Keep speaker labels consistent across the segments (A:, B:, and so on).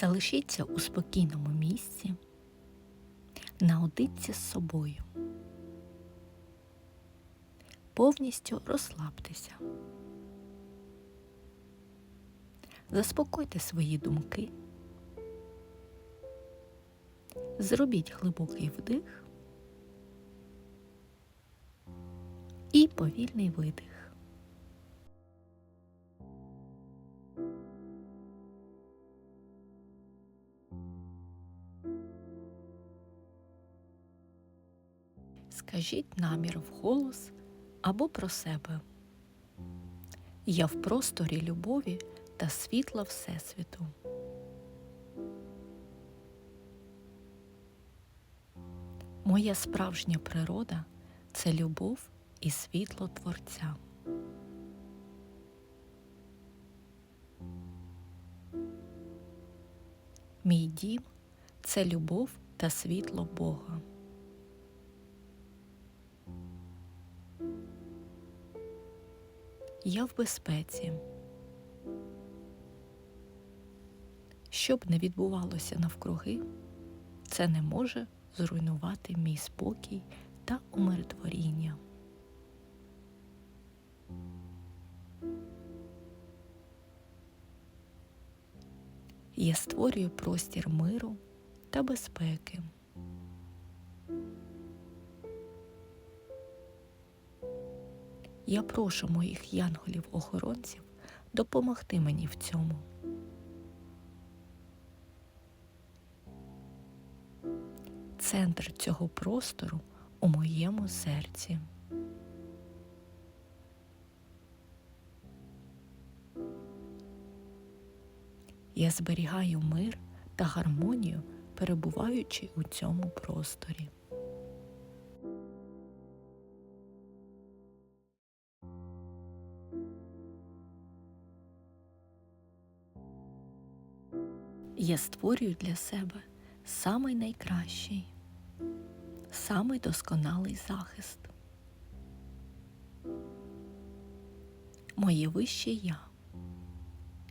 A: Залишіться у спокійному місці, наодинці з собою. Повністю розслабтеся. Заспокойте свої думки. Зробіть глибокий вдих і повільний видих. Скажіть намір вголос або про себе. Я в просторі любові та світла Всесвіту. Моя справжня природа це любов і світло Творця. Мій дім це любов та світло Бога. Я в безпеці. Що б не відбувалося навкруги, це не може зруйнувати мій спокій та умиротворіння. Я створюю простір миру та безпеки. Я прошу моїх янголів-охоронців допомогти мені в цьому. Центр цього простору у моєму серці. Я зберігаю мир та гармонію, перебуваючи у цьому просторі. Я створюю для себе самий найкращий, самий досконалий захист. Моє вище я,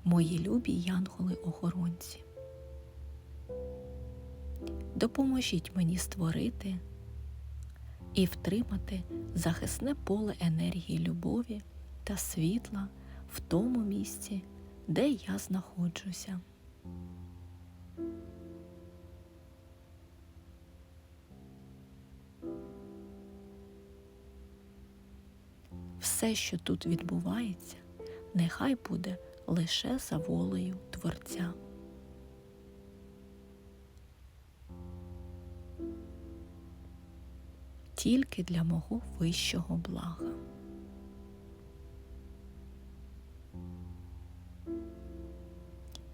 A: мої любі янголи-охоронці. Допоможіть мені створити і втримати захисне поле енергії любові та світла в тому місці, де я знаходжуся. Все, що тут відбувається, нехай буде лише за волею Творця. Тільки для мого вищого блага.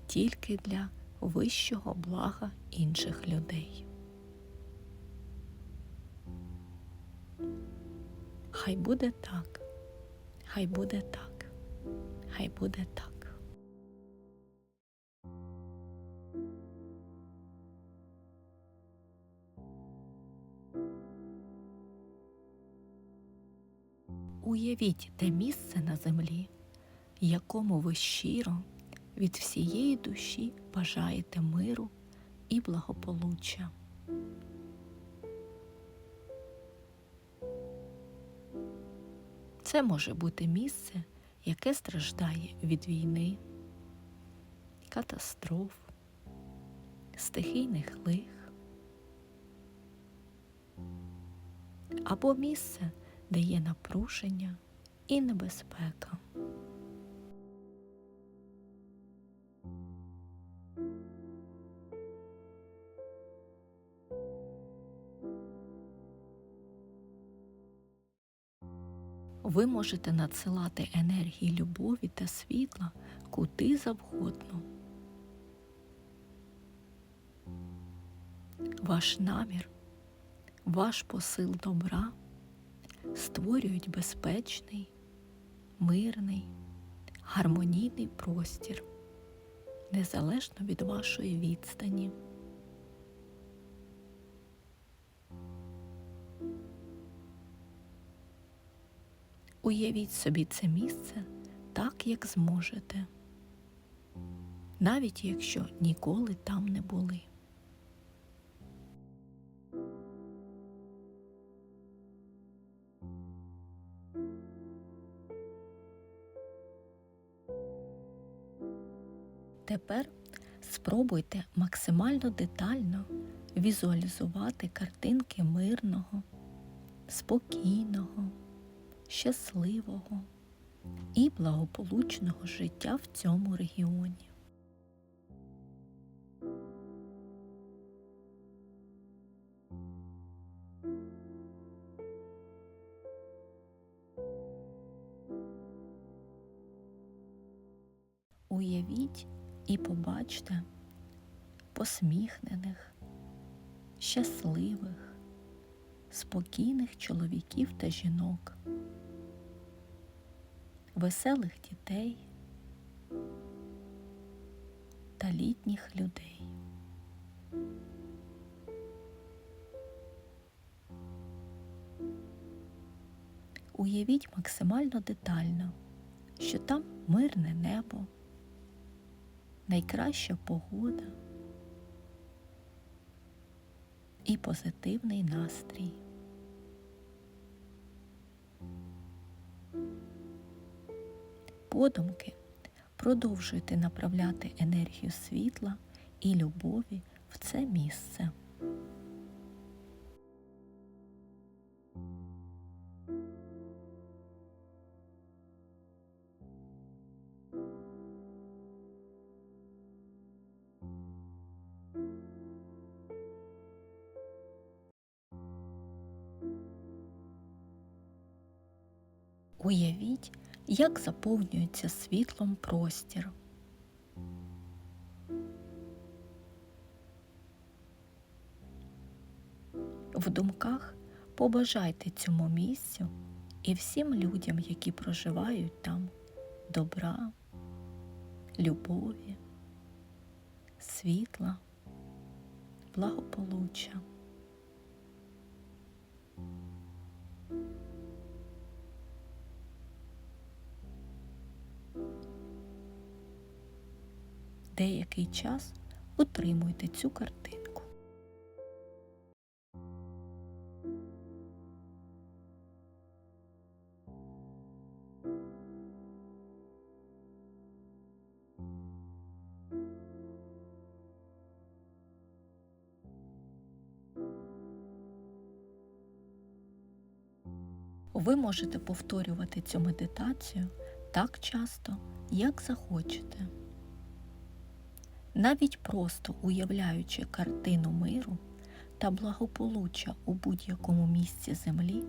A: Тільки для вищого блага інших людей. Хай буде так, хай буде так, хай буде так. Уявіть те місце на землі, якому ви щиро від всієї душі бажаєте миру і благополуччя. Це може бути місце, яке страждає від війни, катастроф, стихійних лих, або місце, де є напруження і небезпека. Ви можете надсилати енергії любові та світла куди завгодно. Ваш намір, ваш посил добра створюють безпечний, мирний, гармонійний простір, незалежно від вашої відстані. Уявіть собі це місце так, як зможете. навіть якщо ніколи там не були. Тепер спробуйте максимально детально візуалізувати картинки мирного, спокійного, щасливого і благополучного життя в цьому регіоні. Уявіть і побачте посміхнених, щасливих, спокійних чоловіків та жінок, веселих дітей та літніх людей. Уявіть максимально детально, що там мирне небо, найкраща погода і позитивний настрій. Подумки продовжуйте направляти енергію світла і любові в це місце. Уявіть, як заповнюється світлом простір. В думках побажайте цьому місцю і всім людям, які проживають там, добра, любові, світла, благополуччя. Деякий час утримуйте цю картинку. Ви можете повторювати цю медитацію так часто, як захочете. Навіть просто уявляючи картину миру та благополуччя у будь-якому місці землі,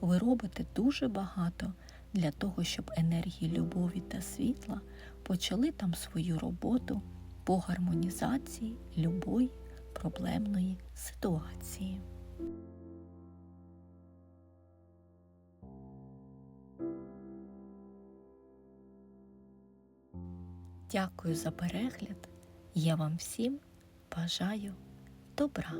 A: ви робите дуже багато для того, щоб енергії любові та світла почали там свою роботу по гармонізації любої проблемної ситуації. Дякую за перегляд. Я вам всім бажаю добра.